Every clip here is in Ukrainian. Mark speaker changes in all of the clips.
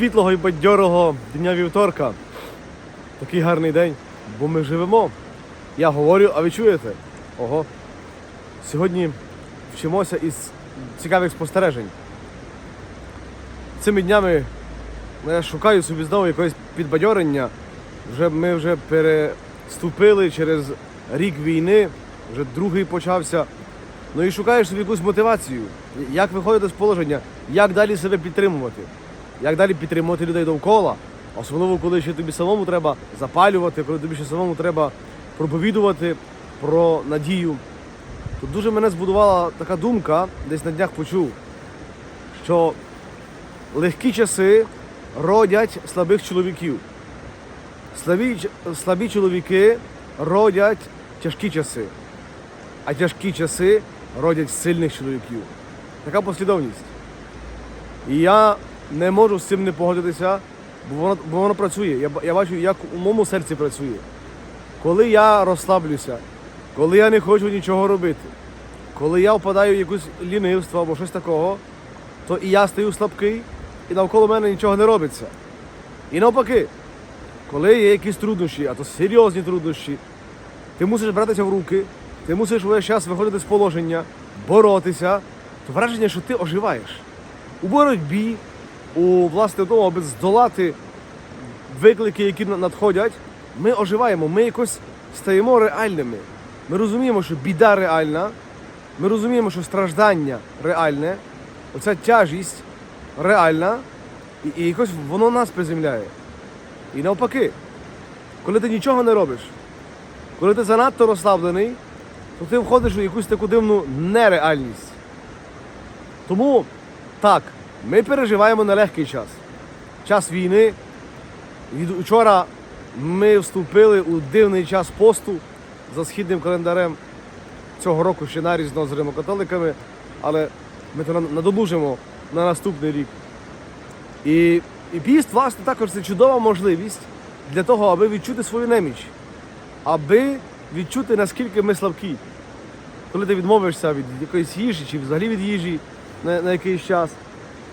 Speaker 1: світлого і бадьорого дня вівторка. Такий гарний день, бо ми живемо. Я говорю, а ви чуєте? Ого. Сьогодні вчимося із цікавих спостережень. Цими днями я шукаю собі знову якогось підбадьорення. Вже, ми вже переступили через рік війни, вже другий почався. Ну і шукаєш собі якусь мотивацію, як виходити з положення, як далі себе підтримувати, як далі підтримувати людей довкола, особливо коли ще тобі самому треба запалювати, коли тобі ще самому треба проповідувати про надію. Тут дуже мене збудувала така думка, десь на днях почув, що легкі часи родять слабих чоловіків. Слабі, слабі чоловіки родять тяжкі часи, а тяжкі часи родять сильних чоловіків. Така послідовність. І я не можу з цим не погодитися, бо воно, бо воно працює. Я, я бачу, як у моєму серці працює. Коли я розслаблюся, коли я не хочу нічого робити, коли я впадаю в якусь лінивство або щось такого, то і я стаю слабкий, і навколо мене нічого не робиться. І навпаки, коли є якісь труднощі, а то серйозні труднощі, ти мусиш братися в руки, ти мусиш весь час виходити з положення, боротися, то враження, що ти оживаєш. У боротьбі, у власне тому, аби здолати виклики, які надходять, ми оживаємо, ми якось стаємо реальними. Ми розуміємо, що біда реальна, ми розуміємо, що страждання реальне, оця тяжість реальна, і, і якось воно нас приземляє. І навпаки, коли ти нічого не робиш, коли ти занадто розслаблений, то ти входиш у якусь таку дивну нереальність. Тому так, ми переживаємо нелегкий час. Час війни. Від учора ми вступили у дивний час посту за східним календарем. Цього року ще нарізно з римокатоликами, але ми то надолужимо на наступний рік. І, і піст, власне, також це чудова можливість для того, аби відчути свою неміч, аби відчути, наскільки ми слабкі. Коли ти відмовишся від якоїсь їжі чи взагалі від їжі на, на якийсь час,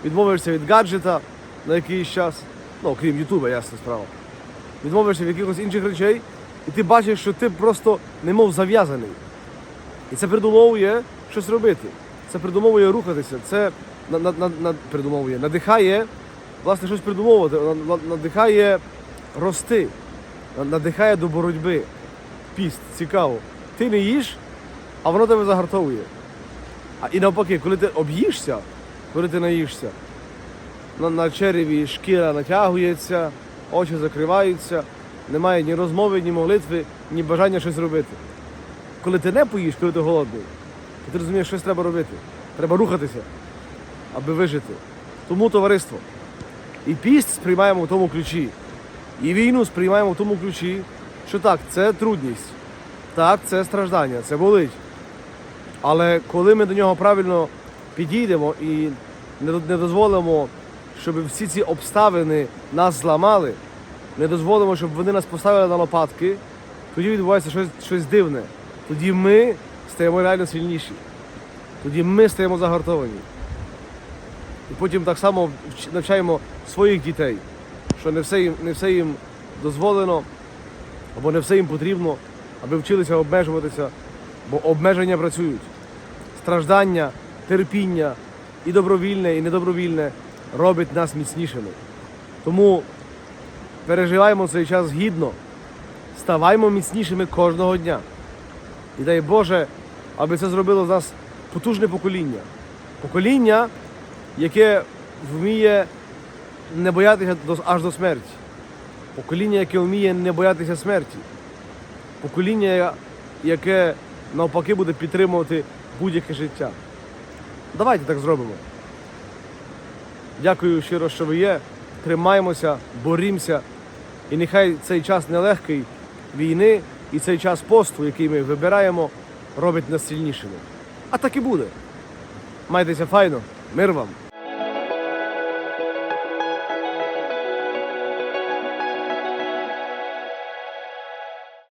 Speaker 1: відмовишся від гаджета на якийсь час, ну, окрім Ютуба, ясна справа. Відмовишся від якихось інших речей, і ти бачиш, що ти просто немов зав'язаний. І це придумовує щось робити. Це придумовує рухатися. Це на, на, на, придумовує, надихає, власне, щось придумовувати, на- на- надихає рости, надихає до боротьби. Піст, цікаво. Ти не їш, а воно тебе загартовує. А і навпаки, коли ти об'їшся, коли ти наїшся, на, на череві шкіра натягується, очі закриваються, немає ні розмови, ні молитви, ні бажання щось робити. Коли ти не поїш, коли ти голодний, то ти розумієш, щось треба робити. Треба рухатися, аби вижити. Тому товариство. І піст сприймаємо в тому ключі. І війну сприймаємо в тому ключі, що так, це трудність, так, це страждання, це болить. Але коли ми до нього правильно підійдемо і не дозволимо, щоб всі ці обставини нас зламали, не дозволимо, щоб вони нас поставили на лопатки, тоді відбувається щось, щось дивне. Тоді ми стаємо реально сильніші. Тоді ми стаємо загартовані. І потім так само навчаємо своїх дітей, що не все їм, не все їм дозволено, або не все їм потрібно, аби вчилися обмежуватися, бо обмеження працюють. Страждання, терпіння і добровільне, і недобровільне робить нас міцнішими. Тому переживаємо цей час гідно, ставаймо міцнішими кожного дня. І дай Боже, аби це зробило з нас потужне покоління. Покоління, яке вміє не боятися аж до смерті. Покоління, яке вміє не боятися смерті. Покоління, яке навпаки буде підтримувати будь-яке життя. Давайте так зробимо. Дякую щиро, що ви є. Тримаємося, борімося. І нехай цей час нелегкий війни і цей час посту, який ми вибираємо, робить нас сильнішими. А так і буде. Майтеся файно, мир вам!